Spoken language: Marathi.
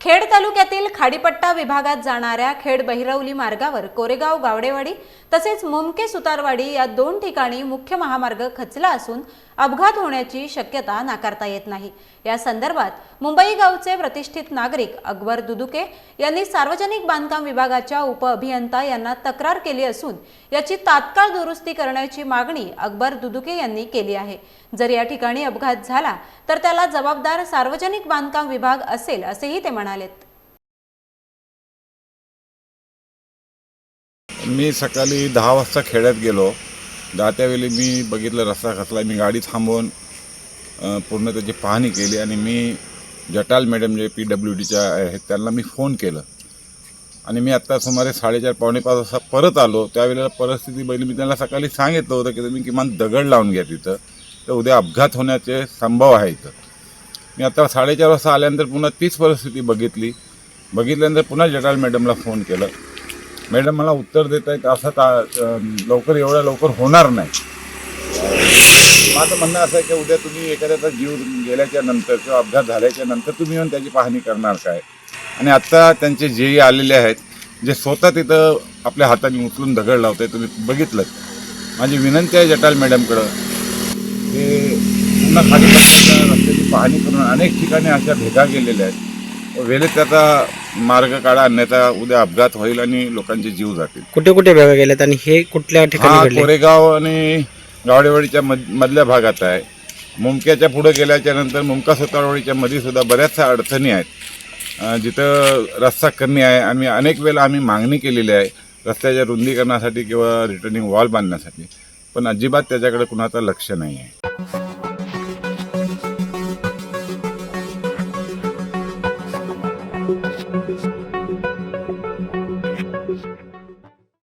खेड तालुक्यातील खाडीपट्टा विभागात जाणाऱ्या खेड बहिरवली मार्गावर कोरेगाव गावडेवाडी तसेच मुमके सुतारवाडी या दोन ठिकाणी मुख्य महामार्ग खचला असून अपघात होण्याची शक्यता नाकारता येत नाही. या संदर्भात मुंबई गावचे प्रतिष्ठित नागरिक अकबर दुदुके यांनी सार्वजनिक बांधकाम विभागाच्या उपअभियंता यांना तक्रार केली असून याची तात्काळ दुरुस्ती करण्याची मागणी अकबर दुदुके यांनी केली आहे. जर या ठिकाणी अपघात झाला तर त्याला जबाबदार सार्वजनिक बांधकाम विभाग असेल असेही ते म्हणालेत. मी सकाळी दहा वाजता खेड्यात गेलो. दहा त्यावेळी मी बघितलं रस्ता खचला मी गाडी थांबवून पूर्ण त्याची पाहणी केली आणि मी Jatal madam J P W डीच्या आहेत त्यांना मी फोन केलं. आणि मी आत्ता सुमारे साडेचार पावणे पाच वाजता परत आलो. त्यावेळेला परिस्थिती बघितली मी त्यांना सकाळी सांगितलं होतं की तुम्ही किमान दगड लावून घ्या तिथं. तर उद्या अपघात होण्याचे संभव आहे इथं. मी आता साडेचार वाजता आल्यानंतर पुन्हा तीच परिस्थिती बघितली. बघितल्यानंतर पुन्हा जटाल मॅडमला फोन केलं. मॅडम मला उत्तर देत आहेत असं का लवकर एवढ्या लवकर होणार नाही. माझं म्हणणं असं आहे की उद्या तुम्ही एखाद्याचा जीव गेल्याच्यानंतर किंवा अपघात झाल्याच्यानंतर तुम्ही येऊन त्याची पाहणी करणार काय? आणि आत्ता त्यांचे जेई आलेले आहेत जे स्वतः तिथं आपल्या हाताने उचलून दगड लावते तुम्ही बघितलं. माझी विनंती आहे जटाल मॅडमकडं ते पुन्हा खाली रस्त्याची पाहणी करून अनेक ठिकाणी अशा भेगा गेलेल्या आहेत. वेळेत त्याचा मार्ग काढा अन्यथा उद्या अपघात होईल आणि लोकांचे जीव जातील. कुठे कुठे भेगा गेल्यात आणि हे कुठल्या हा ठिकाणी घडले? कोरेगाव आणि गावडेवाडीच्या मध मधल्या भागात आहे. मुमक्याच्या पुढे गेल्याच्यानंतर मुमका सुतारवाडीच्या मध्ये सुद्धा बऱ्याचशा अडचणी आहेत. अं, जिथं रस्ता कमी आहे. आणि अनेक वेळेला आम्ही मागणी केलेली आहे रस्त्याच्या रुंदीकरणासाठी किंवा रिटर्निंग वॉल बांधण्यासाठी. पण अजिबात त्याच्याकडे कुणाचं लक्ष नाही आहे.